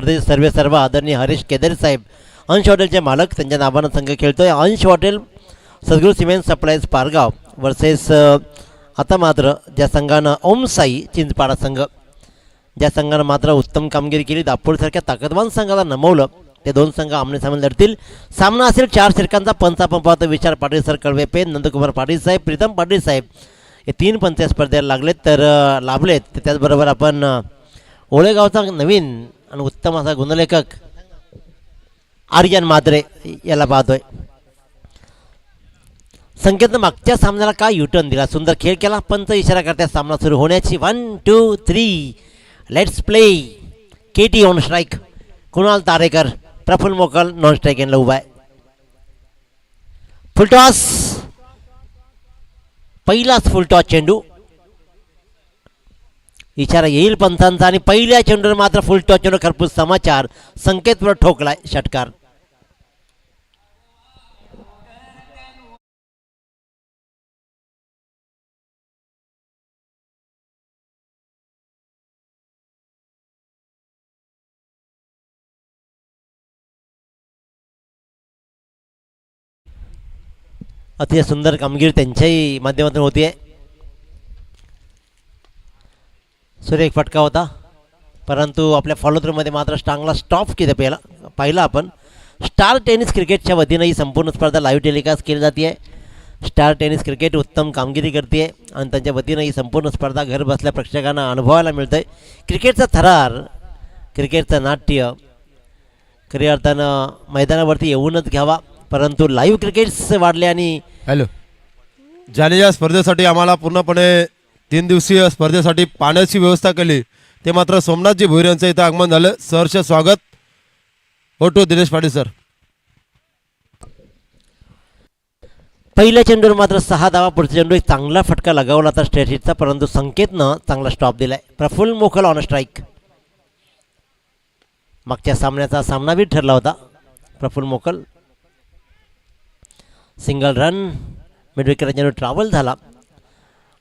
स्पर्धेचे सर्वे सर्व आदरणीय हरीश केदारी साहेब अंश हॉटेलचे मालक त्यांच्या नावानं संघ खेळतो आहे अंश हॉटेल सद्गुरू सिमेंट सप्लायज पारगाव वर्सेस आता मात्र ज्या संघानं ओम साई चिंचपाडा संघ ज्या संघानं मात्र उत्तम कामगिरी केली दापोडसारख्या ताकदवान संघाला नमवलं ते दोन संघ आमनेसामने लढतील. सामना असेल चार षटकांचा पंचापंपात विचार पाटील सर कळवे पेन नंदकुमार पाटील साहेब प्रीतम पाटील साहेब हे तीन पंच या स्पर्धेला लागलेत तर लाभलेत. तर त्याचबरोबर आपण ओळेगावचा नवीन आणि उत्तम असा गुणलेखक आर्यन मात्रे याला पाहतोय संकेतनं मागच्या सामन्याला काय युटर्न दिला सुंदर खेळ केला पंच इशारा करता सामना सुरू होण्याची one two three let's play K T on strike Kunal Tarekar Praful Mokal non strike यांना उभा आहे फुलटॉस पहिलाच फुलटॉस चेंडू इशारा येईल पंथांचा आणि पहिल्या चेंडूवर मात्र फुल चेंडू खरपूस समाचार संकेतवर ठोकलाय षटकार. अतिशय सुंदर कामगिरी त्यांच्याही माध्यमातून होती आहे सुरेख फटका होता. परंतु आपल्या फॉलोथ्रूमध्ये मात्र स्टांगला स्टॉप किती पहिला पहिला आपण. स्टार टेनिस क्रिकेटच्या वतीनं ही संपूर्ण स्पर्धा लाईव्ह टेलिकास्ट केली जाते आहे स्टार टेनिस क्रिकेट उत्तम कामगिरी करते आहे आणि त्यांच्या वतीनं ही संपूर्ण स्पर्धा घर बसल्या प्रेक्षकांना अनुभवायला मिळतं आहे क्रिकेटचा थरार क्रिकेटचं नाट्य खऱ्या अर्थानं मैदानावरती येऊनच घ्यावा. परंतु लाईव्ह क्रिकेट्स वाढले आणि हॅलो ज्याने या स्पर्धेसाठी आम्हाला पूर्णपणे तीन दिवसीय स्पर्धेसाठी पाण्याची व्यवस्था केली. ते मात्र सोमनाथजी भोईर यांचं इथं आगमन झालं. सहर्ष स्वागत. ओटो दिनेश पाटील सर. पहिल्या चेंडूवर मात्र सहा धावा पुढच्या चेंडू एक चांगला फटका लगावला होता स्ट्रेट परंतु संकेतनं चांगला स्टॉप दिलाय. प्रफुल्ल मोखल ऑन स्ट्राईक मागच्या सामन्याचा सामनावीर ठरला होता. Praful Mokal single run midwicket चेंडू ट्रॅव्हल झाला.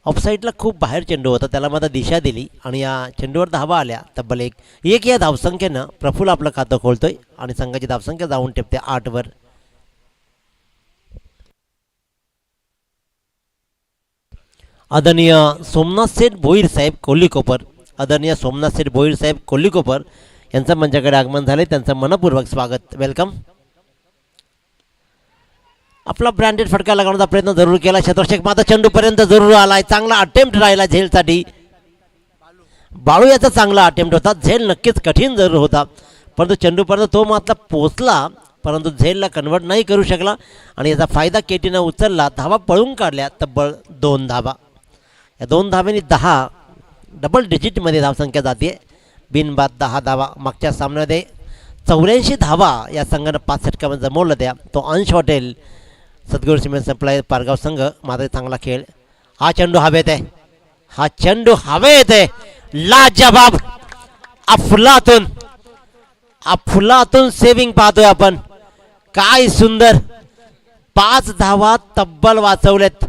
ऑफसाईडला खूप बाहेर चेंडू होता त्याला मला दिशा दिली आणि या चेंडूवर धावा आल्या तब्बल एक एक या धावसंख्येनं प्रफुल्ल आपलं खातं खोलतोय आणि संघाची धावसंख्या जाऊन टिपते आठवर आदरणीय सोमनाथ सेठ भोईर साहेब कोल्लीकोपर आदरणीय सोमनाथ सेठ भोईर साहेब कोल्लीकोपर यांचं मंचाकडे आगमन झाले त्यांचं मनपूर्वक स्वागत. वेलकम आपला ब्रँडेड फटका लगावण्याचा प्रयत्न जरूर केला. शतरक्षक माता चेंडूपर्यंत जरूर आलाय. चांगला अटेम्प्ट राहिला झेलसाठी. बाळू याचा चांगला अटेम्प्ट होता. झेल नक्कीच कठीण जरूर होता. परंतु चेंडूपर्यंत तो मात्र पोचला. परंतु झेलला कन्वर्ट नाही करू शकला. आणि याचा फायदा केटीनं उचलला. धावा पळून काढल्या. तब्बल दोन धावा. या दोन धाव्यांनी दहा डबल डिजिटमध्ये धावसंख्या जाते बिनबाद दहा धावा मागच्या सामन्यामध्ये. चौऱ्याऐंशी धावा या संघानं पाच षटकामध्ये जमवलं त्या. तो अंश हॉटेल सद्गुरू सिमेंट सप्लाय पारगाव संघ माझा चांगला खेळ. हा चेंडू हवेत आहे. हा चेंडू हवेत आहे. लाजबाब अफलातून अफलातून सेविंग पाहतोय आपण. काय सुंदर. पाच धावा तब्बल वाचवलेत.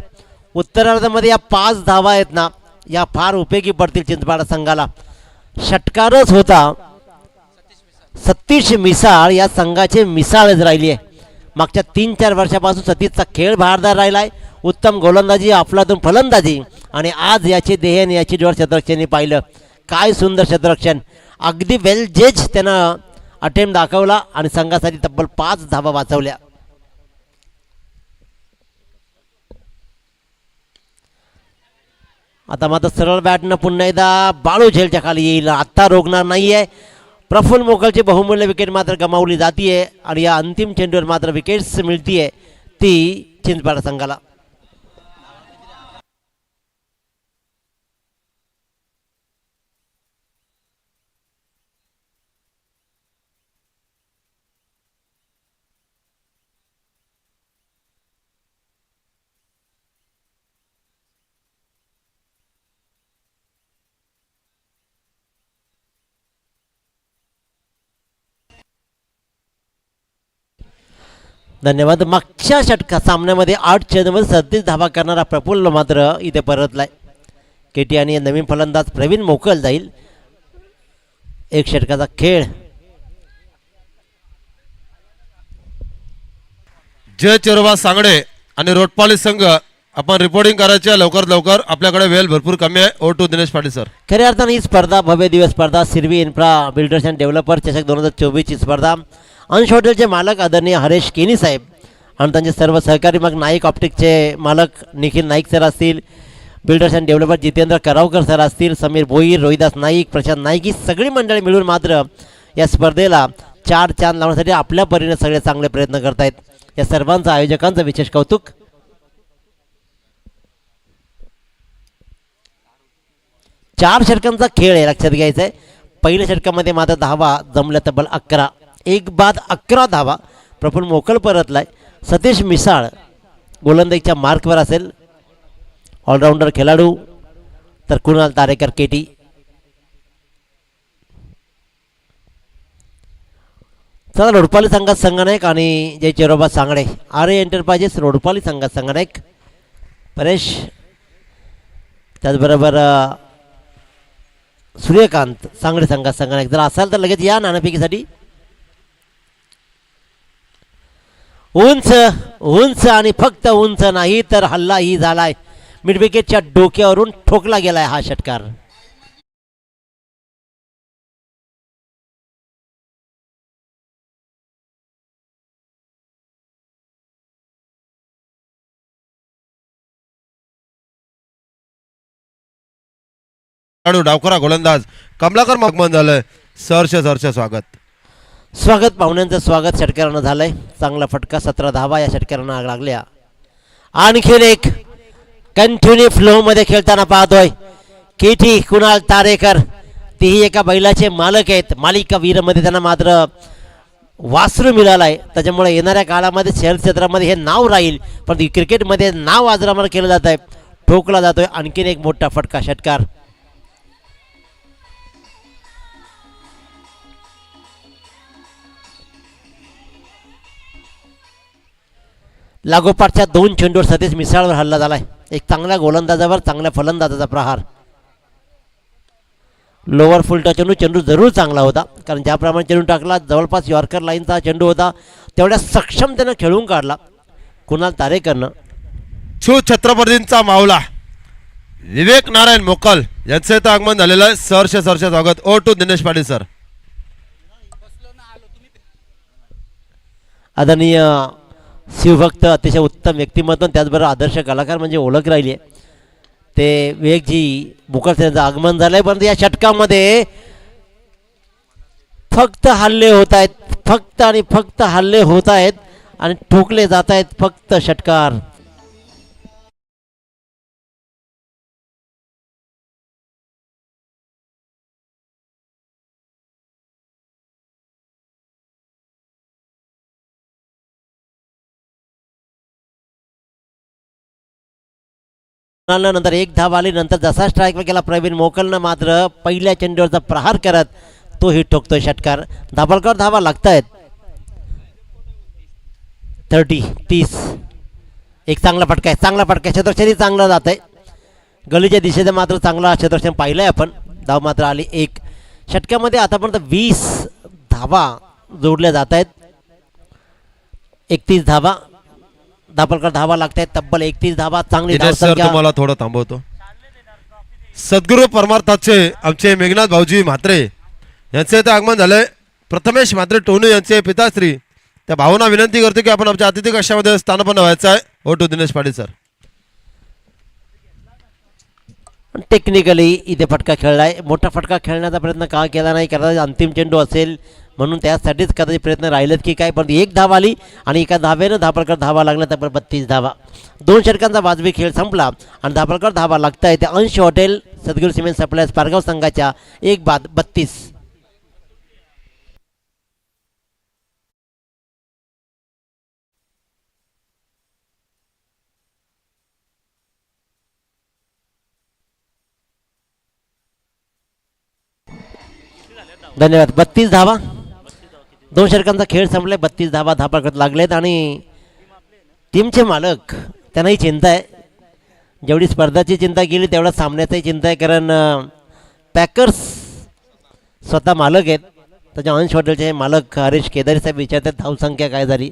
उत्तरार्धामध्ये या पाच धावा आहेत ना या फार उपयोगी पडतील चिंचपाडा संघाला. षटकारच होता. सतीश मिसाळ या संघाचे मिसाळच राहिली आहे. मागच्या तीन चार वर्षापासून सतीशचा खेळ भारदार राहिला आहे उत्तम गोलंदाजी अफलातून फलंदाजी. आणि आज याचे देह आणि याची जोर शतरक्षणी पाहिलं. काय सुंदर शतरक्षण. अगदी वेल जेज त्यानं अटेम्प्ट दाखवला आणि संघासाठी तब्बल पाच धावा वाचवल्या. आता मात्र सरळ बॅटनं पुन्हा एकदा बाळू झेलच्या खाली येईल. आत्ता रोखणार नाही आहे प्रफुल्ल मोकलची बहुमूल्य विकेट मात्र गमावली जाते आणि या अंतिम चेंडूवर मात्र विकेट्स मिळतीये ती चिंचपाडा संघाला. धन्यवाद. मागच्या षटका सामन्यामध्ये आठ चेंडूमध्ये सदतीस धावा करणारा प्रफुल्ल मात्र इथे परतलाय. केटी आणि नवीन फलंदाज प्रवीण मोकल जाईल. एक षटकाचा खेळ. जय चोरबा सांगडे आणि रोटपाली संघ आपण रिपोर्टिंग करायची लवकर लवकर आपल्याकडे वेळ भरपूर कमी आहे. ओ टू दिनेश पाटील सर खऱ्या अर्थाने ही स्पर्धा भव्य दिवस स्पर्धा Sirvi infra builders and developer चषक दोन हजार चोवीसची स्पर्धा. अंश हॉटेलचे मालक आदरणीय हरेश केनी साहेब आणि त्यांचे सर्व सहकारी मग नाईक ऑप्टिकचे मालक निखिल नाईक सर असतील builders and developer Jitendra Karavkar sir असतील समीर भोईर रोहिदास नाईक प्रशांत नाईक ही सगळी मंडळी मिळून मात्र या स्पर्धेला चार चांद लावण्यासाठी आपल्या परीने सगळे चांगले प्रयत्न करतायत. या सर्वांचं आयोजकांचं विशेष कौतुक. चार षटकांचा खेळ आहे लक्षात घ्यायचा आहे पहिल्या षटकामध्ये मात्र धावा जमल्या तब्बल अकरा. एक बाद अकरा धावा. प्रफुल्ल मोकल परतलाय. सतीश मिसाळ गोलंदाजीच्या मार्कवर असेल. ऑलराऊंडर खेळाडू. तर कुणाल तारेकर केटी चला रोडपाली संघात संगणक आणि जय चेरोबा सांगडे आर ए एंटरप्राइजेस रोडपाली संघात संगणक. परेश. त्याचबरोबर सूर्यकांत सांगडे संघात संगणक. जर असाल तर लगेच या नाणेफेकीसाठी. उंच उंच आणि फक्त उंच नाही तर हल्लाही झालाय. मिडविकेटच्या डोक्यावरून ठोकला गेलाय हा षटकार. खेळाडू डावकरा गोलंदाज. कमलाकर मगमन झालंय. सरश सरश स्वागत. स्वागत पाहुण्यांचं स्वागत षटकारानं झालंय. चांगला फटका सतरा धावा या षटकारानं लागल्या. आणखीन एक कंटिन्यू फ्लोमध्ये खेळताना पाहतोय. केटी कुणाल तारेकर तेही एका बैलाचे मालक आहेत. मालिका वीरमध्ये त्यांना मात्र वासरू मिळालाय. त्याच्यामुळे येणाऱ्या काळामध्ये शहर क्षेत्रामध्ये हे नाव राहील. पण क्रिकेटमध्ये नाव आजरामर केलं जात आहे ठोकला जातोय. आणखीन एक मोठा फटका षटकार. लागोपाठच्या दोन चेंडूवर सतीश मिसाळवर हल्ला झालाय. एक चांगल्या गोलंदाजावर चांगल्या फलंदाजाचा प्रहार. लोअर फुलटा चेंडू चेंडू जरूर चांगला होता कारण ज्याप्रमाणे चेंडू टाकला जवळपास यॉर्कर लाईनचा चेंडू होता तेवढ्या सक्षम त्यानं खेळून काढला. कुणाल तारेकरनं? शिव छत्रपतींचा मावला. विवेक नारायण मोकल यांचं इथं आगमन झालेलं आहे. सरच सरच स्वागत. ओ टू दिनेश पाटील सर. आदरणीय शिवभक्त अतिशय उत्तम व्यक्तिमत्व त्याचबरोबर आदर्श कलाकार म्हणजे ओळख राहिली आहे. ते वेगजी मुखर्जी आगमन झालं आहे परंतु या षटकामध्ये फक्त हल्ले होत आहेत फक्त आणि फक्त हल्ले होत आहेत आणि ठोकले जात आहेत फक्त षटकार. नंतर एक धाव आली नंतर जसा स्ट्राईकवर गेला प्रवीण मोकलनं मात्र पहिल्या चेंडूवरचा प्रहार करत तो तोही ठोकतोय षटकार. धाबलकर धावा लागतायत. थर्टी तीस. एक चांगला फटका आहे चांगला फटका आहे. क्षेत्रक्षणी चांगला जात आहे गलीच्या दिशेने मात्र चांगला क्षेत्रक्षण पाहिलं आहे आपण. धाव मात्र आली एक. षटकामध्ये आतापर्यंत वीस धावा जोडल्या जात आहेत एकतीस धावा. धापलकर धावा लागतायत तब्बल एकतीस धावा चांगली सर. तुम्हाला थोडं थांबवतो. सद्गुरू परमार्थाचे आमचे मेघनाथ भाऊजी म्हात्रे यांचे इथं आगमन झालंय. प्रथमेश म्हात्रे टोनू यांचे पिताश्री त्या भावना विनंती करतो की आपण आमच्या अतिथी कक्षामध्ये स्थानपन्न व्हायचं आहे. ओ to Dinesh Patil sir. Technically इथे फटका खेळलाय. मोठा फटका खेळण्याचा प्रयत्न का केला नाही? कदाचित अंतिम चेंडू असेल म्हणून त्यासाठीच कदाचित प्रयत्न राहिलेत की काय परंतु एक धाव आली आणि एका धावेनं धापलकर धावा लागला तर बत्तीस धावा. दोन षटकांचा वाजवी खेळ संपला आणि धापलकर धावा लागताय ते अंश हॉटेल सद्गुरू सिमेंट सप्लायर्स पारगाव संघाच्या एक बाद बत्तीस. धन्यवाद. बत्तीस धावा. दोन षटकांचा खेळ संपलाय. बत्तीस धाबा धापा करत लागलेत आणि टीमचे मालक त्यांनाही चिंता आहे. जेवढी स्पर्धाची चिंता केली तेवढा सामन्याचाही चिंता आहे कारण पॅकर्स स्वतः मालक आहेत. त्याच्या अंश हॉटेलचे मालक हरीश केदारी साहेब विचारतात धावसंख्या काय झाली?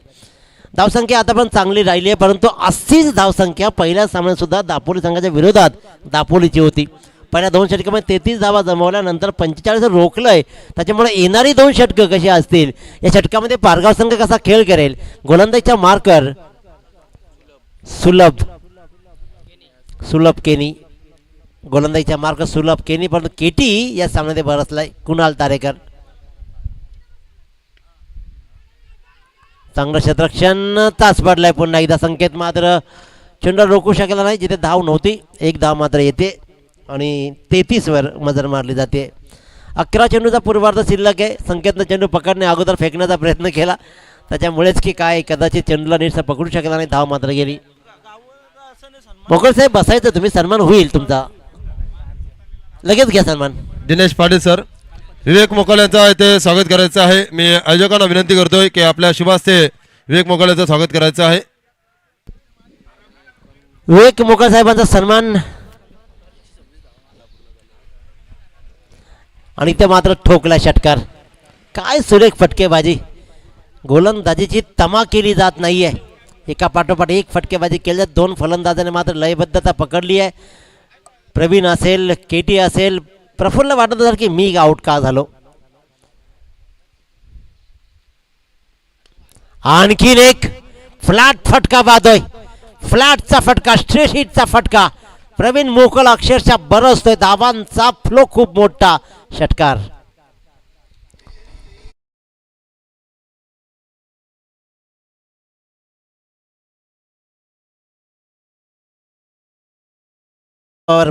धावसंख्या आता पण चांगली राहिली आहे परंतु अशीच धावसंख्या पहिल्या सामन्यात सुद्धा दापोली संघाच्या विरोधात दापोलीची होती. पहिल्या दोन षटकामध्ये म्हणजे तेहतीस धावा जमवल्यानंतर पंचेचाळीस रोखलं आहे त्याच्यामुळे येणारी दोन षटकं कशी असतील? या षटकामध्ये पारगाव संघ कसा खेळ करेल? गोलंदाजच्या मार्कर सुलभ सुलभ केनी. गोलंदाजीच्या मार्क सुलभ केनी परंतु केटी या सामन्यामध्ये बरसलाय. कुणाल तारेकर. चांगलं क्षेत्रक्षण तास पडलाय पुन्हा एकदा संकेत मात्र. चेंडू रोखू शकला नाही जिथे धाव नव्हती. एक धाव मात्र येते. आणि तेहतीसवर मजर मारली जाते. अकरा चेंडूचा पूर्वार्ध शिल्लक आहे. संकेतनं चेंडू पकडणे अगोदर फेकण्याचा प्रयत्न केला. त्याच्यामुळेच की काय कदाचित चेंडूला नीटसा पकडू शकला नाही धाव मात्र गेली. मोकळ साहेब बसायचं तुम्ही सन्मान होईल तुमचा. लगेच घ्या सन्मान. दिनेश पाटील सर विवेक मोकाल यांचा इथे स्वागत करायचं आहे. मी आयोजकांना विनंती करतोय की आपल्या शुभास्ते विवेक मोकाल यांचं स्वागत करायचं आहे. विवेक मोकळ साहेबांचा सन्मान आणि ते मात्र ठोकला षटकार. काय सुरेख फटकेबाजी. गोलंदाजीची तमा केली जात नाही आहे एका पाठोपाठ एक फटकेबाजी केली जात दोन फलंदाजाने मात्र लयबद्धता पकडली आहे. प्रवीण असेल के टी असेल प्रफुल्ल वाटत असेल की मी आऊट का झालो? आणखीन एक फ्लॅट फटका बादोय. फ्लॅटचा फटका स्ट्रेट हिटचा फटका. प्रवीण मोकळ अक्षरशः बरसतोय धावांचा फ्लो खूप मोठा. षटकार.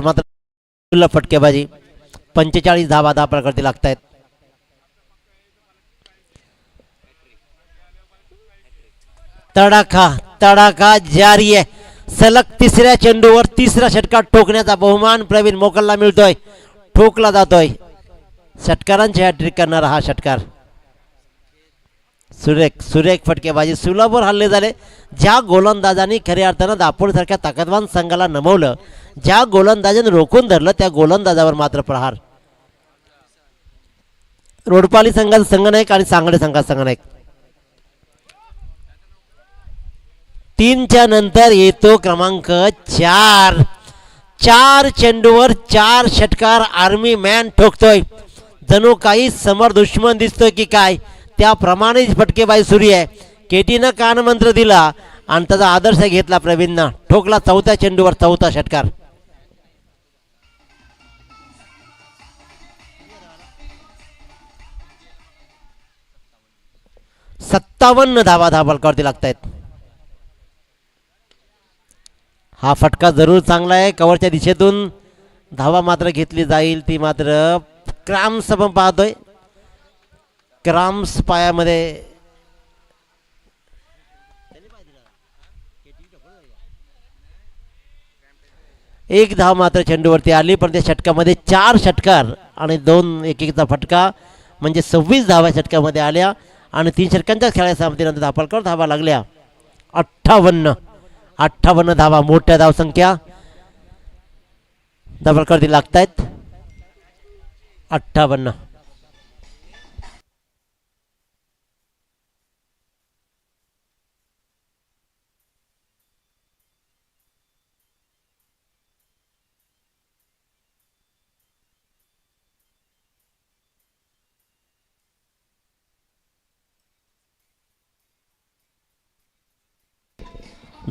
मात्र फटकेबाजी. पंचेचाळीस धावा दहा प्रकारचे लागत आहेत तडाखा तडाखा जारी आहे. सलग तिसऱ्या चेंडूवर तिसरा षटकार ठोकण्याचा बहुमान प्रवीण मोकलला मिळतोय. ठोकला जातोय. षटकारांची हॅट्रिक करणारा हा षटकार. सुरेख सुरेख फटकेबाजी. सुलभवर हल्ले झाले. ज्या गोलंदाजांनी खऱ्या अर्थानं दापोडसारख्या ताकदवान संघाला नमवलं ज्या गोलंदाजाने रोखून धरलं त्या गोलंदाजावर मात्र प्रहार. रोडपाली संघाचा संघनायक आणि सांगडे संघाचा संघनायक तीनच्या नंतर येतो क्रमांक चार. चार चेंडूवर चार षटकार आर्मी मॅन ठोकतोय. जणू काही समर दुश्मन दिसतोय की काय? त्याप्रमाणेच फटकेबाजी सुरू आहे. केटीनं कानमंत्र दिला आणि त्याचा आदर्श घेतला प्रवीणनं. ठोकला चौथ्या चेंडूवर चौथा षटकार. सत्तावन्न धावा धाबलकावरती लागत आहेत हा फटका जरूर चांगला आहे. कवरच्या दिशेतून धावा मात्र घेतली जाईल. ती मात्र क्राम्स आपण पाहतोय. क्राम्स पायामध्ये एक धाव मात्र चेंडूवरती आली पण त्या षटकामध्ये चार षटकार आणि दोन एक एकचा फटका म्हणजे सव्वीस धावा षटकामध्ये आल्या आणि तीन षटकांच्या खेळाच्या समाप्तीनंतर धापलकर धावा लागल्या. अठ्ठावन्न. अठ्ठावन्न धावा मोठ्या धावसंख्या धापलकरती लागतायत. अठ्ठावन्न.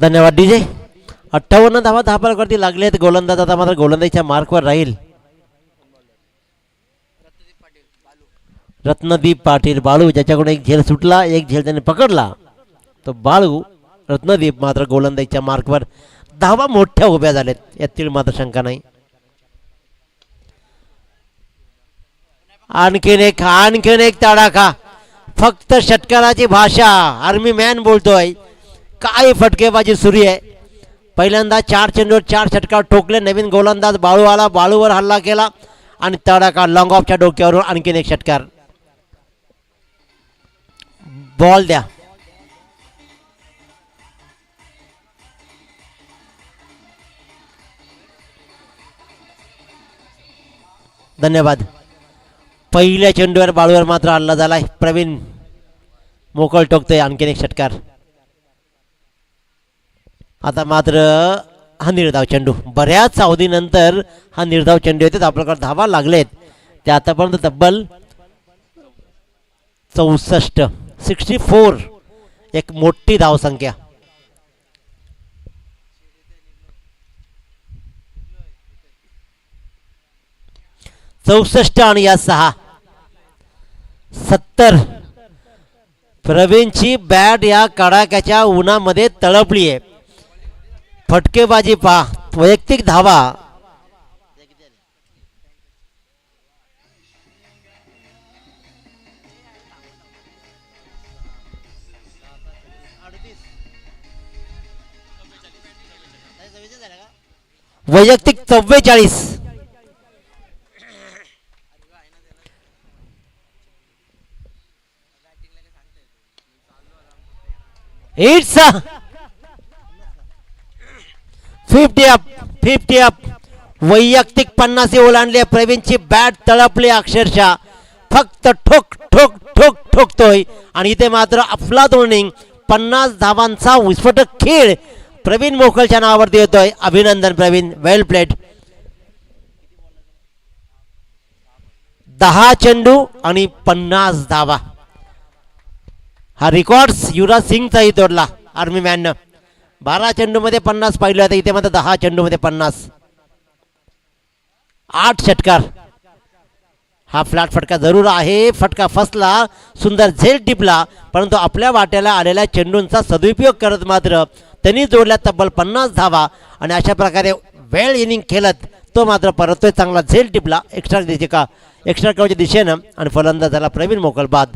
धन्यवाद डीजे. अठ्ठावन्न धावा धापावरती लागले आहेत गोलंदाज. आता मात्र गोलंदाजीच्या मार्कवर राहील. रत्नदीप पाटील बाळू ज्याच्याकडून एक झेल सुटला एक झेल त्याने पकडला तो बाळू रत्नदीप मात्र गोलंदाजीच्या मार्कवर धावा मोठ्या उभ्या झाल्यात. यातील मात्र शंका नाही. आणखीन एक आणखीन एक तडाखा. फक्त षटकाराची भाषा. आर्मी मॅन बोलतोय. काय फटकेबाजी सुरू आहे? पहिल्यांदा चार चेंडूवर चार षटकार ठोकले. नवीन गोलंदाज बाळू आला. बाळूवर हल्ला केला आणि तडाका लॉंग ऑफच्या डोक्यावरून आणखीन एक षटकार. बॉल द्या. धन्यवाद. पहिल्या चेंडूवर बाळूवर मात्र हल्ला झालाय. प्रवीण मोकळ टोकतोय. आणखीन एक षटकार. आता मात्र हा निर्धाव चेंडू. बऱ्याच अवधीनंतर हा निर्धाव चेंडू येते आपल्याकडे धावा लागलेत. ते आतापर्यंत तब्बल चौसष्ट सिक्स्टी फोर एक मोठी धावसंख्या चौसष्ट आणि या सहा. सत्तर. प्रवीणची बॅट या कडाक्याच्या उन्हामध्ये तळपली आहे फटकेबाजी पहा. वैयक्तिक धावा. वैयक्तिक चव्वेचाळीस it's fifty up fifty up वैयक्तिक पन्नासी ओलांडले प्रवीणची बॅट तळपली अक्षरशः. फक्त ठोक ठोक ठोक ठोकतोय. आणि इथे मात्र अफला पन्नास धावांचा विस्फोटक खेळ. प्रवीण मोखलच्या नावावरती येतोय. अभिनंदन प्रवीण. वेल प्लेट दहा चेंडू आणि पन्नास धावा. हा रेकॉर्ड्स युवराज सिंगचाही तोडला. आर्मी मॅननं बारा चेंडूमध्ये पन्नास पाहिलं होतं इथे मात्र दहा चेंडूमध्ये पन्नास. आठ षटकार. हा फ्लॅट फटका जरूर आहे. फटका फसला सुंदर झेल टिपला परंतु आपल्या वाट्याला आलेल्या चेंडूंचा सदुपयोग करत मात्र त्यांनी जोडल्या तब्बल पन्नास धावा आणि अशा प्रकारे वेळ इनिंग खेळत तो मात्र परतोय चांगला झेल टिपला. एक्स्ट्रा दिशे का? एक्स्ट्रा कवच्या दिशेनं आणि फलंदाज झाला प्रवीण मोकलबाद